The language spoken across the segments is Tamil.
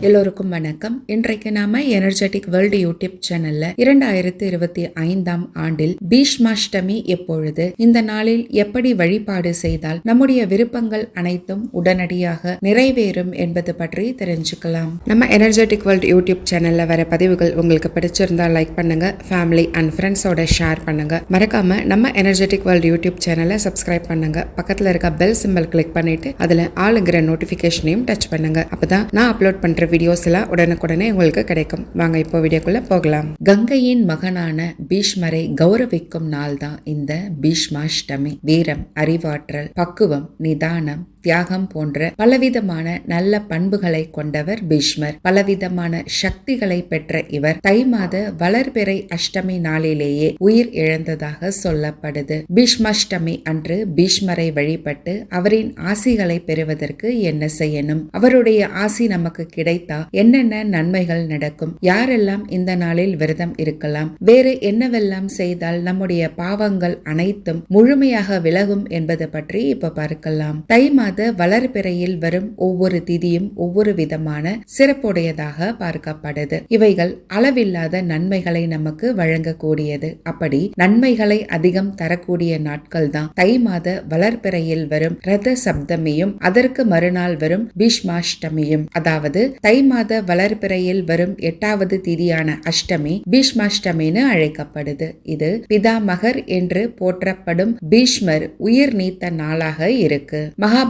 எல்லோருக்கும் வணக்கம். இன்றைக்கு நாம எனர்ஜெட்டிக் வேர்ல்டு யூடியூப் சேனல்ல இரண்டாயிரத்தி இருபத்தி ஐந்தாம் ஆண்டில் பீஷ்மாஷ்டமி எப்பொழுது இந்த நாளில் எப்படி வழிபாடு செய்தால் நம்முடைய விருப்பங்கள் அனைத்தும் உடனடியாக நிறைவேறும் என்பது பற்றி தெரிஞ்சுக்கலாம். நம்ம எனர்ஜெட்டிக் வேர்ல்டு யூடியூப் சேனல்ல வர பதிவுகள் உங்களுக்கு பிடிச்சிருந்தா லைக் பண்ணுங்க ஃபேமிலி அண்ட் ஃப்ரெண்ட்ஸோட ஷேர் பண்ணுங்க. மறக்காம நம்ம எனர்ஜெட்டிக் வேர்ல்டு யூடியூப் சேனலை சப்ஸ்கிரைப் பண்ணுங்க. பக்கத்துல இருக்க பெல் சிம்பிள் கிளிக் பண்ணிட்டு அதுல ஆளுங்கிற நோட்டிபிகேஷனையும் டச் பண்ணுங்க. அப்பதான் நான் அப்லோட் பண்ற வீடியோஸ் எல்லாம் உடனுக்குடனே உங்களுக்கு கிடைக்கும். வாங்க இப்போ வீடியோக்குள்ள போகலாம். கங்கையின் மகனான பீஷ்மரை கௌரவிக்கும் நாள் தான் இந்த பீஷ்மாஷ்டமி. வீரம் அறிவாற்றல் பக்குவம் நிதானம் தியாகம் போன்ற பலவிதமான நல்ல பண்புகளை கொண்டவர் பீஷ்மர். பலவிதமான சக்திகளை பெற்ற இவர் தை மாத வளர்பிறை அஷ்டமி நாளிலேயே உயிர் இழந்ததாக சொல்லப்படுது. பீஷ்மாஷ்டமி அன்று பீஷ்மரை வழிபட்டு அவரின் ஆசிகளை பெறுவதற்கு என்ன செய்யணும்? அவருடைய ஆசி நமக்கு கிடைத்தா என்னென்ன நன்மைகள் நடக்கும்? யாரெல்லாம் இந்த நாளில் விரதம் இருக்கலாம்? வேறு என்னவெல்லாம் செய்தால் நம்முடைய பாவங்கள் அனைத்தும் முழுமையாக விலகும் என்பது பற்றி இப்ப பார்க்கலாம். தை மாத வளர்பிறையில் வரும் ஒவ்வொரு திதியும் ஒவ்வொரு விதமான சிறப்புடையதாக பார்க்கப்படுது இவைகள் அளவில்லாத நன்மைகளை நமக்கு வழங்கக்கூடியது. அப்படி நன்மைகளை அதிகம் தரக்கூடிய நாட்கள் தான். தை மாத வளர்பிறையில் வரும் ரத சப்தமியும் அதற்கு மறுநாள் வரும் பீஷ்மாஷ்டமியும். அதாவது தை மாத வளர்பிறையில் வரும் எட்டாவது திதியான அஷ்டமி பீஷ்மாஷ்டமின்னு அழைக்கப்படுது. இது பிதாமகர் என்று போற்றப்படும் பீஷ்மர் உயிர் நீத்த நாளாக இருக்கு.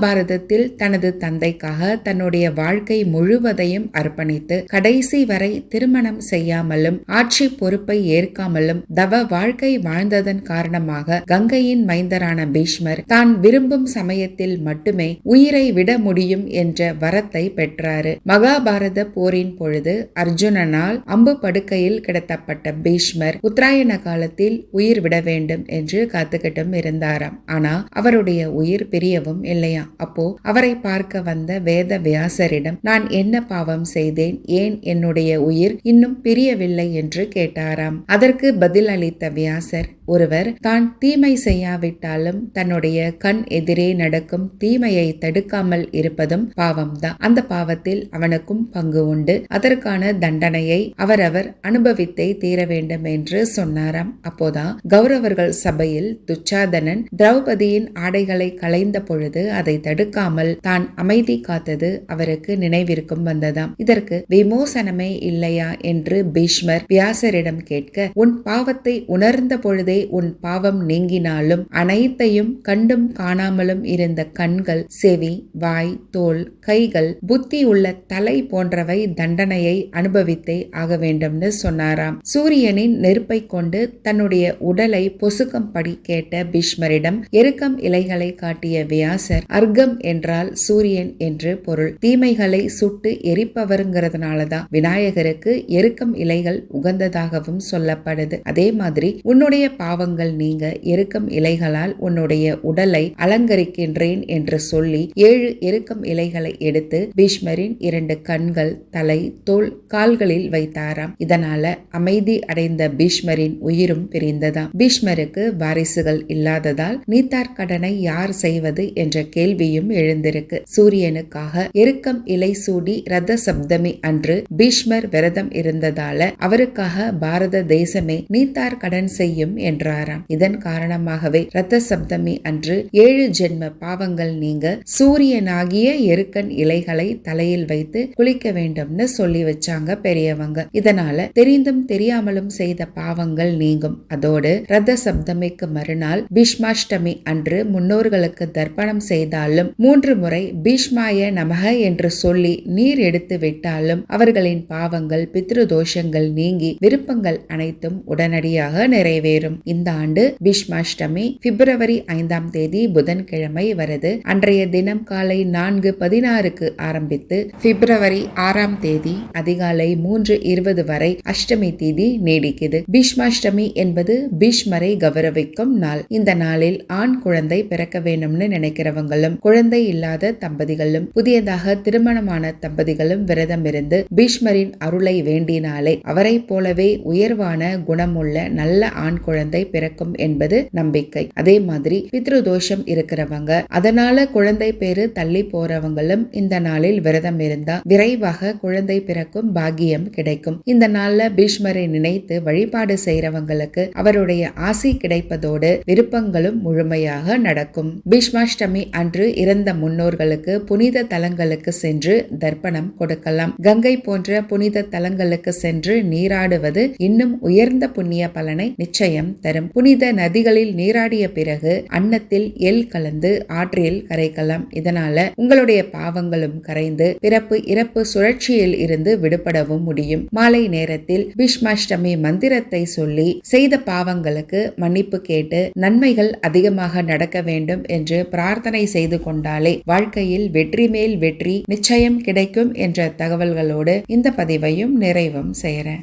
மகாபாரதத்தில் தனது தந்தைக்காக தன்னுடைய வாழ்க்கை முழுவதையும் அர்ப்பணித்து கடைசி வரை திருமணம் செய்யாமலும் ஆட்சி பொறுப்பை ஏற்காமலும் தவ வாழ்க்கை வாழ்ந்ததன் காரணமாக கங்கையின் மைந்தரான பீஷ்மர் தான் விரும்பும் சமயத்தில் மட்டுமே உயிரை விட முடியும் என்ற வரத்தை பெற்றாரு. மகாபாரத போரின் பொழுது அர்ஜுனனால் அம்பு படுக்கையில் கிடத்தப்பட்ட பீஷ்மர் உத்தராயண காலத்தில் உயிர் விட வேண்டும் என்று காத்துக்கிட்டும் இருந்தாராம். ஆனா அவருடைய உயிர் பிரியவும் இல்லையா அப்போ அவரை பார்க்க வந்த வேத வியாசரிடம் நான் என்ன பாவம் செய்தேன்? ஏன் என்னுடைய உயிர் இன்னும் பிரியவில்லை? என்று கேட்டாராம். அதற்கு பதில் அளித்த வியாசர் ஒருவர் தான் தீமை செய்யாவிட்டாலும் தன்னுடைய கண் எதிரே நடக்கும் தீமையை தடுக்காமல் இருப்பதும் பாவம்தான். அந்த பாவத்தில் அவனுக்கும் பங்கு உண்டு. அதற்கான தண்டனையை அவரவர் அனுபவித்தே தீர வேண்டும் என்று சொன்னாராம். அப்போதான் கௌரவர்கள் சபையில் துச்சாதனன் திரௌபதியின் ஆடைகளை களைந்த பொழுது அதை தடுக்காமல் தான் அமைதி காத்தது அவருக்கு நினைவிற்கும் வந்ததாம். இதற்கு விமோசனமே இல்லையா என்று பீஷ்மர் வியாசரிடம் கேட்க உன் பாவத்தை உணர்ந்த பொழுதே உன் பாவம் நீங்கினாலும் அனைத்தையும் கண்டும் காணாமலும் இருந்த கண்கள் செவி வாய் தோல் கைகள் புத்தி உள்ள தலை போன்றவை தண்டனையை அனுபவித்தே ஆக வேண்டும்னு சொன்னாராம். சூரியனின் நெருப்பை கொண்டு தன்னுடைய உடலை பொசுக்கும்படி கேட்ட பீஷ்மரிடம் எருக்கம் இலைகளை காட்டிய வியாசர் அர்க்கம் என்றால் சூரியன் என்று பொருள். தீமைகளை சுட்டு எரிப்பவருங்கிறதுனாலதான் விநாயகருக்கு எருக்கம் இலைகள் உகந்ததாகவும் சொல்லப்படுது. அதே மாதிரி உன்னுடைய பாவங்கள் நீங்க எருக்கம் இலைகளால் உன்னுடைய உடலை அலங்கரிக்கின்றேன் என்று சொல்லி ஏழு எருக்கம் இலைகளை எடுத்து பீஷ்மரின் இரண்டு கண்கள் தலை தோல் கால்களில் வைத்தாராம். இதனால அமைதி அடைந்த பீஷ்மரின் உயிரும் பிரிந்ததாம். பீஷ்மருக்கு வாரிசுகள் இல்லாததால் நீத்தார் கடனை யார் செய்வது என்ற கேள்வியும் எழுந்திருக்கு. சூரியனுக்காக எருக்கம் இலை சூடி ரத சப்தமி அன்று பீஷ்மர் விரதம் இருந்ததால அவருக்காக பாரத தேசமே நீத்தார் கடன் செய்யும் என்றாராம். இதன் காரணமாகவே ரத்த சப்தமி அன்று ஏழு ஜென்ம பாவங்கள் நீங்க சூரியனாகிய எருக்கன் இலைகளை தலையில் வைத்து குளிக்க வேண்டும்னு சொல்லி வச்சாங்க பெரியவங்க. இதனால தெரிந்தும் தெரியாமலும் செய்த பாவங்கள் நீங்கும். அதோடு ரத சப்தமிக்கு மறுநாள் பீஷ்மாஷ்டமி அன்று முன்னோர்களுக்கு தர்ப்பணம் செய்தாலும் மூன்று முறை பீஷ்மாய நமக என்று சொல்லி நீர் எடுத்து விட்டாலும் அவர்களின் பாவங்கள் பித்ரு தோஷங்கள் நீங்கி விருப்பங்கள் அனைத்தும் உடனடியாக நிறைவேறும். இந்த ஆண்டு பீஷ்மாஷ்டமி பிப்ரவரி ஐந்தாம் தேதி புதன்கிழமை வருது. அன்றைய தினம் காலை நான்கு பதினாறுக்கு ஆரம்பித்து பிப்ரவரி ஆறாம் தேதி அதிகாலை மூன்று இருபது வரை அஷ்டமி தேதி நீடிக்குது. பீஷ்மாஷ்டமி என்பது பீஷ்மரை கௌரவிக்கும் நாள். இந்த நாளில் ஆண் குழந்தை பிறக்க வேணும்னு நினைக்கிறவங்களும் குழந்தை இல்லாத தம்பதிகளும் புதியதாக திருமணமான தம்பதிகளும் விரதம் இருந்து பீஷ்மரின் அருளை வேண்டினாலே அவரை போலவே உயர்வான குணமுள்ள நல்ல ஆண் குழந்தை குழந்தை பிறக்கும் என்பது நம்பிக்கை. அதே மாதிரி பித்ரு தோஷம் இருக்கிறவங்க அதனால குழந்தை பேரு தள்ளி போறவங்களும் இந்த நாளில் விரதம் இருந்தா விரைவாக குழந்தை பிறக்கும் பாக்கியம் கிடைக்கும். இந்த நாள்ல பீஷ்மரை நினைத்து வழிபாடு செய்யறவங்களுக்கு அவருடைய ஆசி கிடைப்பதோடு விருப்பங்களும் முழுமையாக நடக்கும். பீஷ்மாஷ்டமி அன்று இறந்த முன்னோர்களுக்கு புனித தலங்களுக்கு சென்று தர்ப்பணம் கொடுக்கலாம். கங்கை போன்ற புனித தலங்களுக்கு சென்று நீராடுவது இன்னும் உயர்ந்த புண்ணிய பலனை நிச்சயம் தரும். புனித நதிகளில் நீராடிய பிறகு அன்னத்தில் எல் கலந்து ஆற்றில் கரைக்கலாம். இதனால உங்களுடைய பாவங்களும் கரைந்து பிறப்பு இறப்பு சுழற்சியில் இருந்து விடுபடவும் முடியும். மாலை நேரத்தில் பீஷ்மாஷ்டமி மந்திரத்தை சொல்லி செய்த பாவங்களுக்கு மன்னிப்பு கேட்டு நன்மைகள் அதிகமாக நடக்க வேண்டும் என்று பிரார்த்தனை செய்து கொண்டாலே வாழ்க்கையில் வெற்றி மேல் வெற்றி நிச்சயம் கிடைக்கும் என்ற தகவல்களோடு இந்த பதிவையும் நிறைவும் செய்கிறேன்.